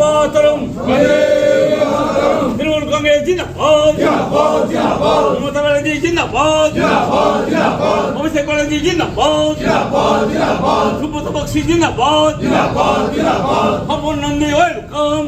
মাতরম। তৃণমূল কংগ্রেস জিন্দাবাদ মমতা ব্যানার্জি জিন্দাবাদ। অভিষেক ব্যানার্জি জিন্দাবাদ। সুব্রত বক্সি জিন্দাবাদ। খবর নন্দী ওয়েলকাম।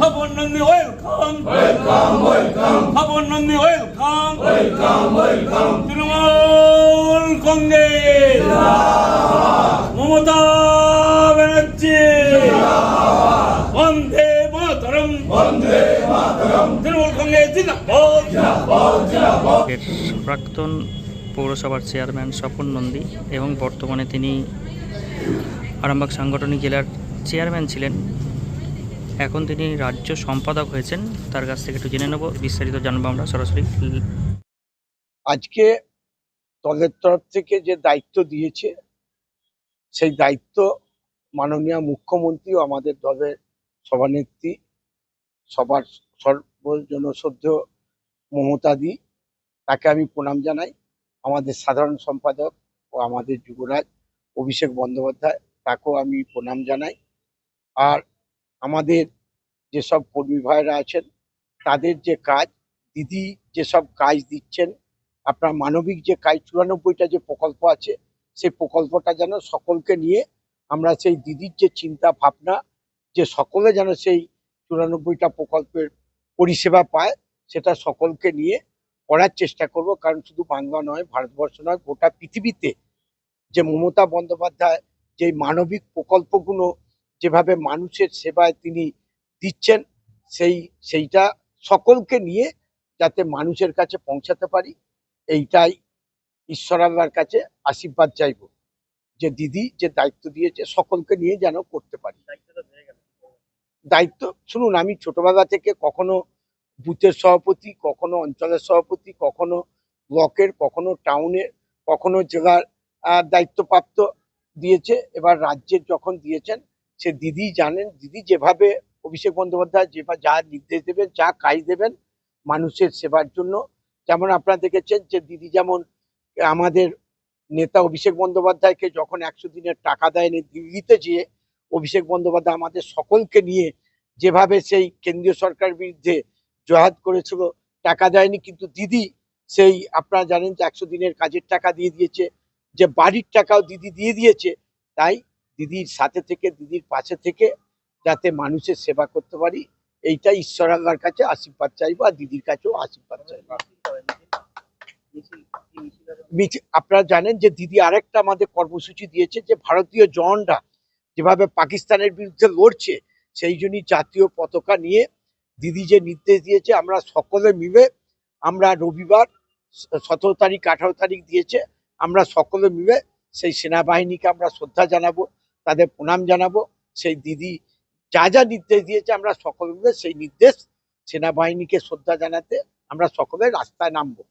খবর নন্দী ওয়েলকাম। খবর নন্দী ওয়েলকাম। তৃণমূল কংগ্রেস। মমতা মাতরম। বন্দে মাতরম। তৃণমূল কংগ্রেস জিন্দাবাদ। প্রাক্তন পৌরসভার চেয়ারম্যান স্বপন নন্দী এবং বর্তমানে তিনি আরামবাগ সাংগঠনিক জেলার চেয়ারম্যান ছিলেন। এখন তিনি রাজ্য সম্পাদক হয়েছেন। তার কাছ থেকে একটু জেনে নেব। বিস্তারিত জানব আমরা সরাসরি। আজকে দলের তরফ থেকে যে দায়িত্ব দিয়েছে সেই দায়িত্ব মাননীয় মুখ্যমন্ত্রী ও আমাদের দলের সভানেত্রী, সবার সর্বজনশ্রদ্ধ মমতাদি, তাকে আমি প্রণাম জানাই। আমাদের সাধারণ সম্পাদক ও আমাদের যুবরাজ অভিষেক বন্দ্যোপাধ্যায়, তাকেও আমি প্রণাম জানাই। আর আমাদের যেসব কর্মী ভাইরা আছেন, তাদের যে কাজ, দিদি যেসব কাজ দিচ্ছেন, আপনার মানবিক যে কাজ, চুরানব্বইটা যে প্রকল্প আছে, সেই প্রকল্পটা যেন সকলকে নিয়ে আমরা সেই দিদির যে চিন্তা ভাবনা যে সকলে যেন সেই চুরানব্বইটা প্রকল্পের পরিষেবা পায়, সেটা সকলকে নিয়ে করার চেষ্টা করব। কারণ শুধু বাংলা নয়, ভারতবর্ষ নয়, গোটা পৃথিবীতে যে মমতা বন্দ্যোপাধ্যায়, যে মানবিক প্রকল্পগুলো যেভাবে মানুষের সেবায় তিনি দিচ্ছেন, সেই, সেইটা সকলকে নিয়ে যাতে মানুষের কাছে পৌঁছাতে পারি, এইটাই ঈশ্বর আল্লাহর কাছে আশীর্বাদ চাইব। যে দিদি যে দায়িত্ব দিয়েছে, সকলকে নিয়ে যেন করতে পারি। দায়িত্ব। শুনুন, আমি ছোটবেলা থেকে কখনো বুথের সভাপতি, কখনো অঞ্চলের সভাপতি, কখনো ব্লকের, কখনো টাউনের, কখনো জেলার দায়িত্বপ্রাপ্ত দিয়েছে। এবার রাজ্যের যখন দিয়েছেন, সে দিদি জানেন, দিদি যেভাবে অভিষেক বন্দ্যোপাধ্যায় যেভাবে যা নির্দেশ দেবেন, যা কাজ দেবেন মানুষের সেবার জন্য, যেমন আপনারা দেখেছেন যে দিদি যেমন আমাদের নেতা অভিষেক বন্দ্যোপাধ্যায়কে যখন একশো দিনের টাকা দেয়নি, দিল্লিতে যেয়ে অভিষেক বন্দ্যোপাধ্যায় আমাদের সকলকে নিয়ে যেভাবে সেই কেন্দ্রীয় সরকার বিরুদ্ধে জহাদ করেছিল, টাকা দেয়নি, কিন্তু দিদি সেই আপনারা জানেন যে একশো দিনের কাজের টাকা দিয়ে দিয়েছে, যে বাড়ির টাকাও দিদি দিয়ে দিয়েছে, তাই দিদির সাথে থেকে, দিদির পাশে থেকে যাতে মানুষের সেবা করতে পারি, এইটাই ঈশ্বর আল্লাহর কাছে আশীর্বাদ চাইব আর দিদির কাছেও আশীর্বাদ চাইব। আপনারা জানেন যে দিদি আরেকটা আমাদের কর্মসূচি দিয়েছে যে ভারতীয় জওয়ানরা যেভাবে পাকিস্তানের বিরুদ্ধে লড়ছে, সেই জন্যই জাতীয় পতাকা নিয়ে দিদি যে নির্দেশ দিয়েছে, আমরা সকলে মিলে, আমরা রবিবার সতেরো তারিখ, আঠারো তারিখ দিয়েছে, আমরা সকলে মিলে সেই সেনাবাহিনীকে আমরা শ্রদ্ধা জানাব, তাদের প্রণাম জানাব, সেই দিদি যা যা নির্দেশ দিয়েছে, আমরা সকলে মিলে সেই নির্দেশ সেনাবাহিনীকে শ্রদ্ধা জানাতে আমরা সকলে রাস্তায় নামবো।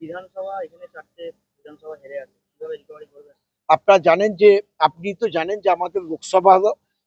বিধানসভা এখানে চারটে বিধানসভা হেরে আছে কীভাবে রিকভারি করবেন? আপনারা জানেন যে, আপনি তো জানেন যে আমাদের লোকসভা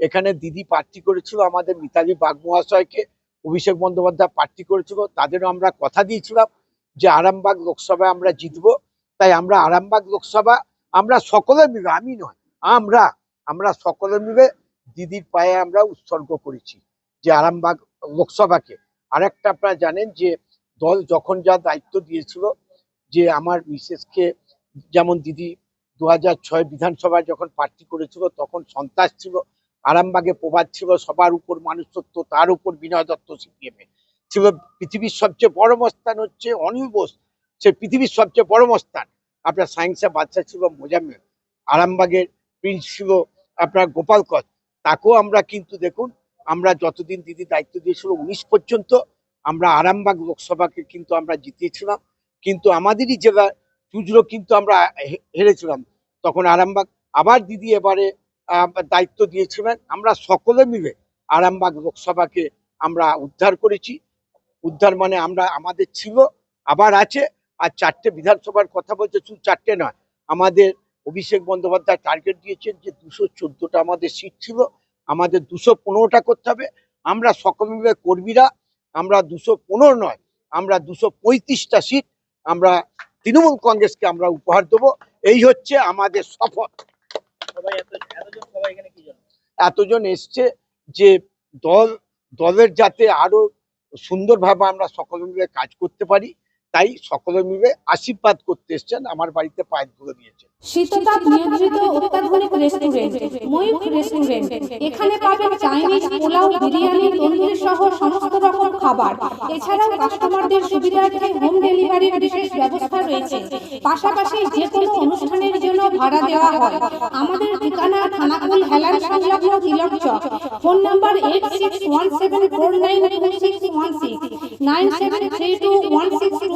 এখানে দিদি প্রার্থী করেছিল, আমাদের মিতালি বাগ মহাশয়কে, অভিষেক বন্দ্যোপাধ্যায় প্রার্থী করেছিল, তাদেরও আমরা কথা দিয়েছিলাম যে আরামবাগ লোকসভায় আমরা জিতবো। তাই আমরা আরামবাগ লোকসভা, আমরা সকলে মিলে, আমি নয়, আমরা আমরা সকলে মিলে দিদির পায়ে আমরা উৎসর্গ করেছি যে আরামবাগ লোকসভাকে। আরেকটা আপনারা জানেন যে, দল যখন যা দায়িত্ব দিয়েছিল যে আমার মিসেসকে, যেমন দিদি দু হাজার ছয় বিধানসভায় যখন প্রার্থী করেছিল, তখন সন্ত্রাস ছিল, আরামবাগে প্রবাদ ছিল, সবার উপর মানুষ সত্য তার উপর বিনয় দত্ত সিপিএম ছিল পৃথিবীর সবচেয়ে বড় মস্তান হচ্ছে অনিল বোস। সে পৃথিবীর সবচেয়ে বড় মস্তান। আপনার সায়েন্সে বাচ্চা ছিল মোজাম্মেল। আরামবাগের প্রিন্স ছিল আপনার গোপাল কর। তাকেও আমরা কিন্তু দেখুন, আমরা যতদিন দিদি দায়িত্ব দিয়েছিল উনিশ পর্যন্ত, আমরা আরামবাগ লোকসভাকে কিন্তু আমরা জিতিয়েছিলাম। কিন্তু আমাদেরই জেলা চুজরো কিন্তু আমরা হেরেছিলাম। তখন আরামবাগ, আবার দিদি এবারে দায়িত্ব দিয়েছিলেন। আমরা সকলে মিলে আরামবাগ লোকসভাকে আমরা উদ্ধার করেছি। উদ্ধার মানে আমরা, আমাদের ছিল, আবার আছে। আর চারটে বিধানসভার কথা বলছে, শুধু চারটে নয়। আমাদের অভিষেক বন্দ্যোপাধ্যায় টার্গেট দিয়েছেন যে দুশো চোদ্দোটা আমাদের সিট ছিল। আমাদের দুশো পনেরোটা করতে হবে। আমরা সকল মিলে কর্মীরা, আমরা দুশো পনেরো নয়, আমরা দুশো পঁয়ত্রিশটা সিট আমরা তৃণমূল কংগ্রেসকে আমরা উপহার দেবো। এই হচ্ছে আমাদের শপথ। এতজন এসছে যে দল দলের যাতে আরও সুন্দরভাবে আমরা সকল মিলে কাজ করতে পারি। তাই সকলে মিলে আশীর্বাদ করতে এসছেন, আমার বাড়িতে পায়ের ধরে অত্যাধুনিক রেস্টুরেন্ট চাইনিজ পোলাও, বিরিয়ানি সহ সমস্ত রকম খাবার। এছাড়াও কাস্টমারদের হোম ব্যবস্থা রয়েছে। পাশাপাশি যে অনুষ্ঠানের জন্য ভাড়া দেওয়া হয়। আমাদের ঠিকানা Thanakul phone eight six one seven four nine one six nine seven three one six